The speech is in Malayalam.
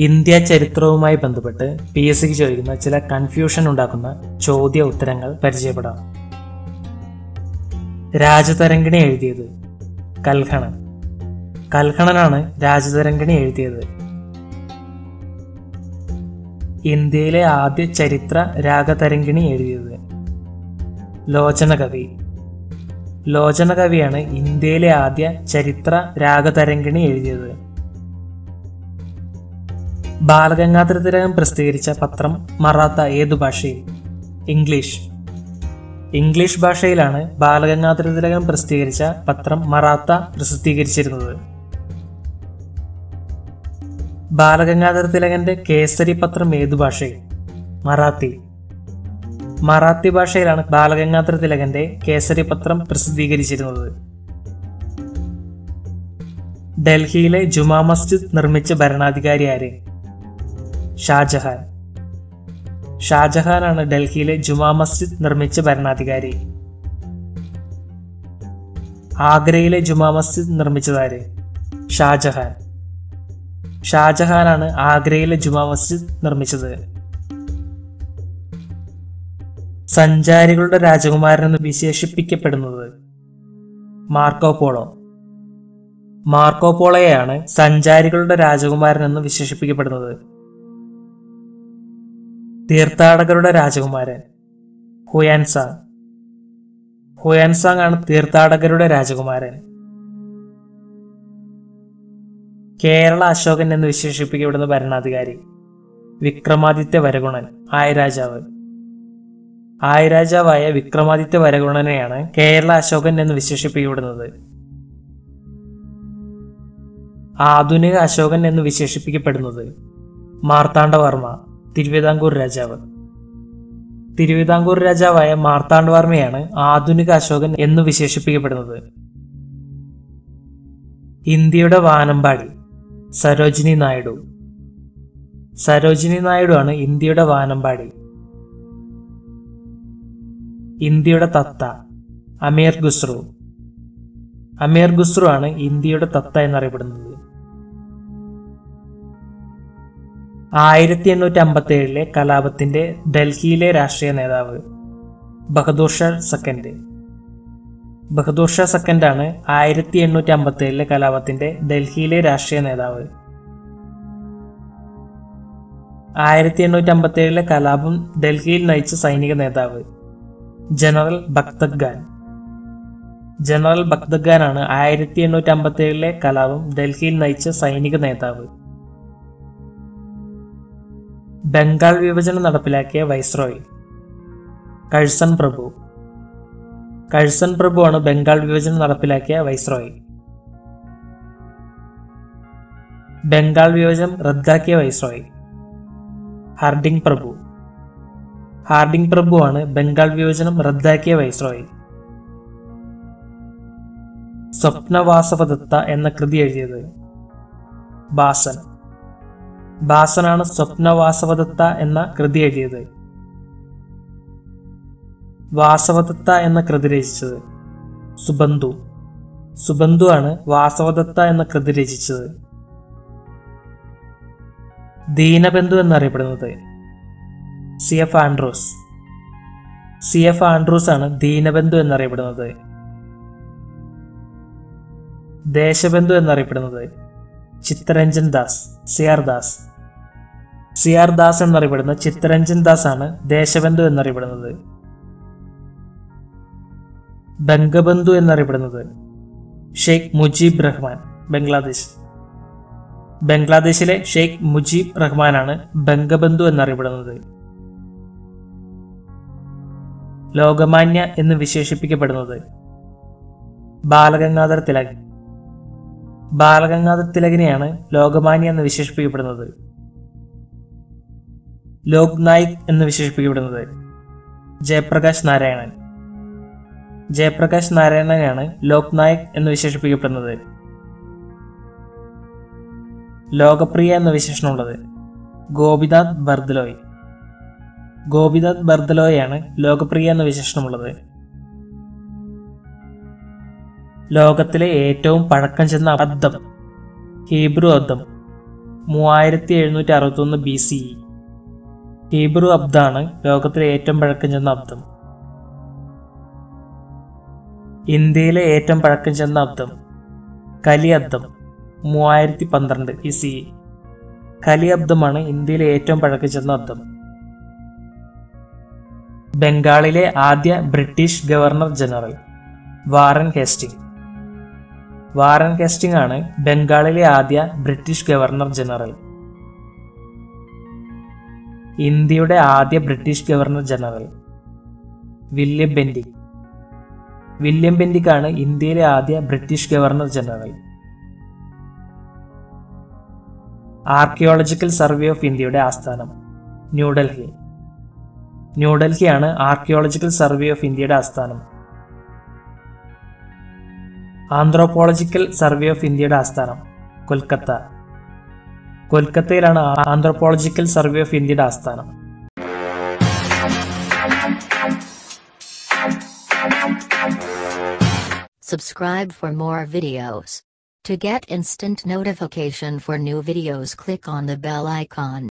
ഇന്ത്യ ചരിത്രവുമായി ബന്ധപ്പെട്ട് പി എസ് സിക്ക് ചോദിക്കുന്ന ചില കൺഫ്യൂഷൻ ഉണ്ടാക്കുന്ന ചോദ്യ ഉത്തരങ്ങൾ പരിചയപ്പെടാം. രാജതരംഗിണി എഴുതിയത് കൽഹണൻ കൽഹണനാണ് രാജതരംഗിണി എഴുതിയത്. ഇന്ത്യയിലെ ആദ്യ ചരിത്ര രാഗതരംഗിണി എഴുതിയത് ലോചനകവി. ലോചനകവിയാണ് ഇന്ത്യയിലെ ആദ്യ ചരിത്ര രാഗതരംഗിണി എഴുതിയത്. ബാലഗംഗാധര തിലകൻ പ്രസിദ്ധീകരിച്ച പത്രം മറാത്ത ഏതു ഭാഷയിൽ ഇംഗ്ലീഷ്. ഇംഗ്ലീഷ് ഭാഷയിലാണ് ബാലഗംഗാധര തിലകൻ പ്രസിദ്ധീകരിച്ച പത്രം മറാത്ത പ്രസിദ്ധീകരിച്ചിരുന്നത്. ബാലഗംഗാധര തിലകന്റെ കേസരി പത്രം ഏതു ഭാഷയിൽ മറാത്തി. മറാത്തി ഭാഷയിലാണ് ബാലഗംഗാധര തിലകന്റെ കേസരി പത്രം പ്രസിദ്ധീകരിച്ചിരുന്നത്. ഡൽഹിയിലെ ജുമാ മസ്ജിദ് നിർമ്മിച്ച ഭരണാധികാരി ആര്? ഷാജഹാൻ. ഷാജഹാനാണ് ഡൽഹിയിലെ ജുമാ മസ്ജിദ് നിർമ്മിച്ച ഭരണാധികാരി. ആഗ്രയിലെ ജുമാ മസ്ജിദ് നിർമ്മിച്ചതാര്? ഷാജഹാൻ. ഷാജഹാനാണ് ആഗ്രയിലെ ജുമാ മസ്ജിദ് നിർമ്മിച്ചത്. സഞ്ചാരികളുടെ രാജകുമാരൻ എന്ന് വിശേഷിപ്പിക്കപ്പെടുന്നത് മാർക്കോ പോളോ. മാർക്കോ പോളോയാണ് സഞ്ചാരികളുടെ രാജകുമാരൻ എന്ന് വിശേഷിപ്പിക്കപ്പെടുന്നത്. തീർത്ഥാടകരുടെ രാജകുമാരൻ. ഹുയാൻസാങ് ഹുയാൻസാങ് ആണ് തീർത്ഥാടകരുടെ രാജകുമാരൻ. കേരള അശോകൻ എന്ന് വിശേഷിപ്പിക്കപ്പെടുന്ന ഭരണാധികാരി. വിക്രമാദിത്യ വരഗുണൻ ആയരാജാവ്. ആയരാജാവായ വിക്രമാദിത്യ വരഗുണനെയാണ് കേരള അശോകൻ എന്ന് വിശേഷിപ്പിക്കപ്പെടുന്നത്. ആധുനിക അശോകൻ എന്ന് വിശേഷിപ്പിക്കപ്പെടുന്നത് മാർത്താണ്ഡവർമ്മ. തിരുവിതാംകൂർ രാജാവ്. തിരുവിതാംകൂർ രാജാവായ മാർത്താണ്ഡവർമ്മയാണ് ആധുനിക അശോകൻ എന്ന് വിശേഷിപ്പിക്കപ്പെടുന്നത്. ഇന്ത്യയുടെ വാനമ്പാടി സരോജിനി നായിഡു. സരോജിനി നായിഡു ആണ് ഇന്ത്യയുടെ വാനമ്പാടി. ഇന്ത്യയുടെ തത്ത അമീർ ഖുസ്രു. അമീർ ഖുസ്രു ആണ് ഇന്ത്യയുടെ തത്ത എന്നറിയപ്പെടുന്നത്. ആയിരത്തി എണ്ണൂറ്റി അമ്പത്തി ഏഴിലെ കലാപത്തിന്റെ ഡൽഹിയിലെ രാഷ്ട്രീയ നേതാവ് ബഹദൂർ ഷാ സെക്കൻഡ്. ബഹദൂർ ഷാ സെക്കൻഡാണ് ആയിരത്തി എണ്ണൂറ്റി അമ്പത്തി ഏഴിലെ കലാപത്തിന്റെ ഡൽഹിയിലെ രാഷ്ട്രീയ നേതാവ്. ആയിരത്തി എണ്ണൂറ്റി അമ്പത്തി ഏഴിലെ കലാപം ഡൽഹിയിൽ നയിച്ച സൈനിക നേതാവ് ജനറൽ ഭക്തഖാൻ ഖാൻ ജനറൽ ഭക്തഖാൻ ആണ് ആയിരത്തി എണ്ണൂറ്റി അമ്പത്തി ഏഴിലെ കലാപം ഡൽഹിയിൽ നയിച്ച സൈനിക നേതാവ്. ബംഗാൾ വിഭജനം നടപ്പിലാക്കിയ വൈസ്രോയ്. കഴ്സൺ പ്രഭു. കഴ്സൺ പ്രഭുവാണ് ബംഗാൾ വിഭജനം നടപ്പിലാക്കിയ വൈസ്രോയ്. ബംഗാൾ വിഭജനം റദ്ദാക്കിയ വൈസ്രോയ്. ഹാർഡിംഗ് പ്രഭു. ഹാർഡിംഗ് പ്രഭുവാണ് ബംഗാൾ വിഭജനം റദ്ദാക്കിയ വൈസ്രോയ്. സ്വപ്നവാസവദത്ത എന്ന കൃതി എഴുതിയത്. ബാസൻ. ബാസനാണ് സ്വപ്നവാസവദത്ത എന്ന കൃതി എഴുതിയത്. വാസവദത്ത എന്ന കൃതി രചിച്ചത് സുബന്ധു. സുബന്ധു ആണ് വാസവദത്ത എന്ന കൃതി രചിച്ചത്. ദീനബന്ധു എന്നറിയപ്പെടുന്നത് C F Andrews. C F Andrews ആണ് ദീനബന്ധു എന്നറിയപ്പെടുന്നത്. ദേശബന്ധു എന്നറിയപ്പെടുന്നത് Chittaranjan Das C R Das. C R Das എന്നറിയപ്പെടുന്ന ചിത്തരഞ്ജൻ ദാസ് ആണ് ദേശബന്ധു എന്നറിയപ്പെടുന്നത്. ബംഗബന്ധു എന്നറിയപ്പെടുന്നത് ഷെയ്ഖ് മുജീബ് റഹ്മാൻ ബംഗ്ലാദേശ്. ബംഗ്ലാദേശിലെ ഷെയ്ഖ് മുജീബ് റഹ്മാനാണ് ബംഗബന്ധു എന്നറിയപ്പെടുന്നത്. ലോകമാന്യ എന്ന് വിശേഷിപ്പിക്കപ്പെടുന്നത് ബാലഗംഗാധര തിലക് ബാലഗംഗാധര തിലകിനെയാണ് ലോകമാന്യ എന്ന് വിശേഷിപ്പിക്കപ്പെടുന്നത്. ലോക് നായിക് എന്ന് വിശേഷിപ്പിക്കപ്പെടുന്നത് ജയപ്രകാശ് നാരായണൻ. ജയപ്രകാശ് നാരായണനെയാണ് ലോക് നായക് എന്ന് വിശേഷിപ്പിക്കപ്പെടുന്നത്. ലോകപ്രിയ എന്ന വിശേഷണമുള്ളത് ഗോപിനാഥ് ബർദലോയ് ഗോപിനാഥ് ബർദലോയാണ് ലോകപ്രിയ എന്ന വിശേഷണമുള്ളത് ലോകത്തിലെ ഏറ്റവും പഴക്കം ചെന്ന അബ്ദം. ഹീബ്രു അബ്ദം. മൂവായിരത്തി എഴുന്നൂറ്റി അറുപത്തൊന്ന് ബി സി ഇ ഹീബ്രു അബ്ദാണ് ലോകത്തിലെ ഏറ്റവും പഴക്കം ചെന്ന അബ്ദം. ഇന്ത്യയിലെ ഏറ്റവും പഴക്കം ചെന്ന അബ്ദം. കലി അബ്ദം. മൂവായിരത്തി പന്ത്രണ്ട് ഇ സി ഇ കലി അബ്ദമാണ് ഇന്ത്യയിലെ ഏറ്റവും പഴക്കം ചെന്ന അബ്ദം. ബംഗാളിലെ ആദ്യ British governor general. Warren Hastings. Warren Hastings ആണ് ബംഗാളിലെ ആദ്യ ബ്രിട്ടീഷ് ഗവർണർ ജനറൽ. ഇന്ത്യയുടെ ആദ്യ British governor general. William Bentinck William Bentinck ആണ് ഇന്ത്യയിലെ ആദ്യ British governor general. Archaeological survey of ഇന്ത്യയുടെ ആസ്ഥാനം ന്യൂഡൽഹി. ന്യൂഡൽഹിയാണ് ആർക്കിയോളജിക്കൽ സർവേ ഓഫ് ഇന്ത്യയുടെ ആസ്ഥാനം. ആന്ത്രോപോളജിക്കൽ സർവേ ഓഫ് ഇന്ത്യയുടെ ആസ്ഥാനം കൊൽക്കത്ത കൊൽക്കത്തയിലാണ് ആന്ത്രോപോളജിക്കൽ സർവേ ഓഫ് ഇന്ത്യയുടെ ആസ്ഥാനം Subscribe for more videos. To get instant notification for new videos click on the bell icon.